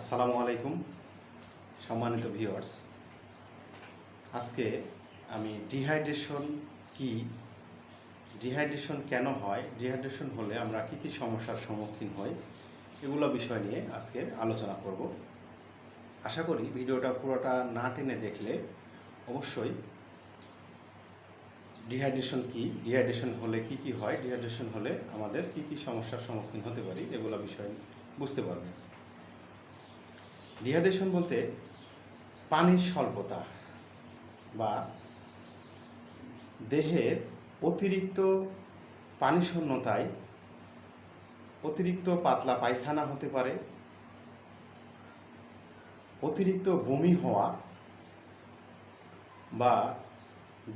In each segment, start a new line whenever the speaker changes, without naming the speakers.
আসসালামু আলাইকুম, সম্মানিত ভিউয়ার্স আজকে আমি ডিহাইড্রেশন কি ডিহাইড্রেশন কেন হয় ডিহাইড্রেশন হলে আমরা কি কি সমস্যার সম্মুখীন হই, এগুলো বিষয় নিয়ে আজকে আলোচনা করব। আশা করি ভিডিওটা পুরোটা না টেনে দেখলে অবশ্যই ডিহাইড্রেশন কি ডিহাইড্রেশন হলে কি কি হয় ডিহাইড্রেশন হলে আমাদের কি কি সমস্যার সম্মুখীন হতে পারি, এগুলো বিষয় বুঝতে পারবেন। ডিহাইড্রেশন বলতে পানির স্বল্পতা বা দেহের অতিরিক্ত পানি শূন্যতায় অতিরিক্ত পাতলা পায়খানা হতে পারে, অতিরিক্ত বমি হওয়া বা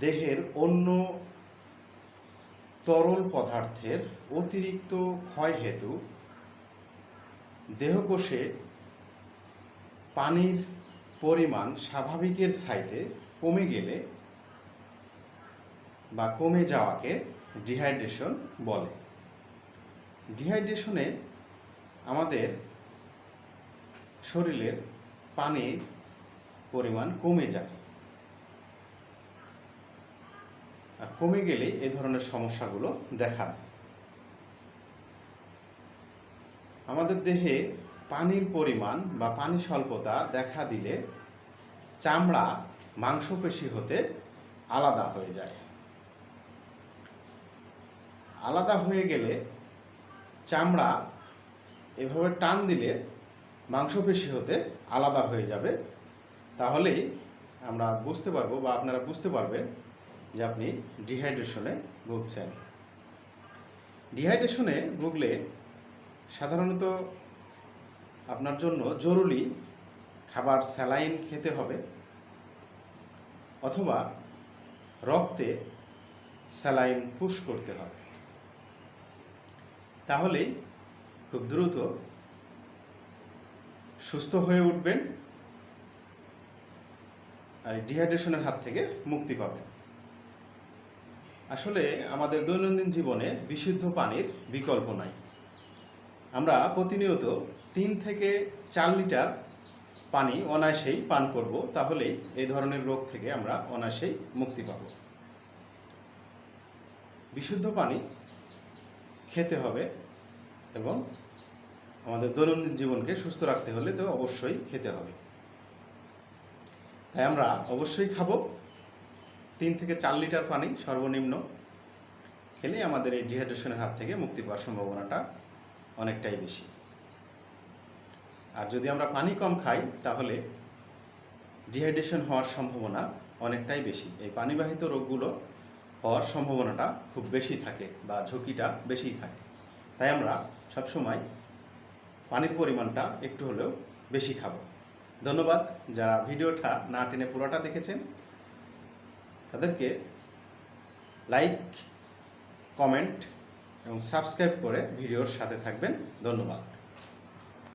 দেহের অন্য তরল পদার্থের অতিরিক্ত ক্ষয় হেতু দেহকোষে পানির পরিমাণ স্বাভাবিকের চাইতে কমে গেলে বা কমে যাওয়াকে ডিহাইড্রেশন বলে। ডিহাইড্রেশনে আমাদের শরীরের পানির পরিমাণ কমে যায়। আর কমে গেলে এই ধরনের সমস্যাগুলো দেখা আমাদের দেহে পানির পরিমাণ বা পানি স্বল্পতা দেখা দিলে চামড়া মাংসপেশি হতে আলাদা হয়ে যায়। আলাদা হয়ে গেলে চামড়া এভাবে টান দিলে মাংসপেশি হতে আলাদা হয়ে যাবে। তাহলেই আমরা বুঝতে পারব বা আপনারা বুঝতে পারবেন যে আপনি ডিহাইড্রেশনে ভুগছেন। ডিহাইড্রেশনে ভুগলে সাধারণত আপনার জন্য জরুরি খাবার স্যালাইন খেতে হবে অথবা রক্তে স্যালাইন পুশ করতে হবে। তাহলেই খুব দ্রুত সুস্থ হয়ে উঠবেন আর ডিহাইড্রেশনের হাত থেকে মুক্তি পাবেন। আসলে আমাদের দৈনন্দিন জীবনে বিশুদ্ধ পানির বিকল্প নাই। আমরা প্রতিনিয়ত তিন থেকে চার লিটার পানি অনায়াসেই পান করব, তাহলেই এই ধরনের রোগ থেকে আমরা অনায়াসেই মুক্তি পাব। বিশুদ্ধ পানি খেতে হবে এবং আমাদের দৈনন্দিন জীবনকে সুস্থ রাখতে হলে তো অবশ্যই খেতে হবে। তাই আমরা অবশ্যই খাব। তিন থেকে চার লিটার পানি সর্বনিম্ন খেলে আমাদের এই ডিহাইড্রেশনের হাত থেকে মুক্তি পাওয়ার সম্ভাবনাটা অনেকটাই বেশি। আর যদি আমরা পানি কম খাই, তাহলে ডিহাইড্রেশন হওয়ার সম্ভাবনা অনেকটাই বেশি। এই পানিবাহিত রোগগুলো হওয়ার সম্ভাবনাটা খুব বেশি থাকে বা ঝুঁকিটা বেশি থাকে। তাই আমরা সবসময় পানির পরিমাণটা একটু হলেও বেশি খাব। ধন্যবাদ যারা ভিডিওটা না টেনে পুরোটা দেখেছেন। তাদেরকে লাইক কমেন্ট এবং সাবস্ক্রাইব করে ভিডিওর সাথে থাকবেন। ধন্যবাদ।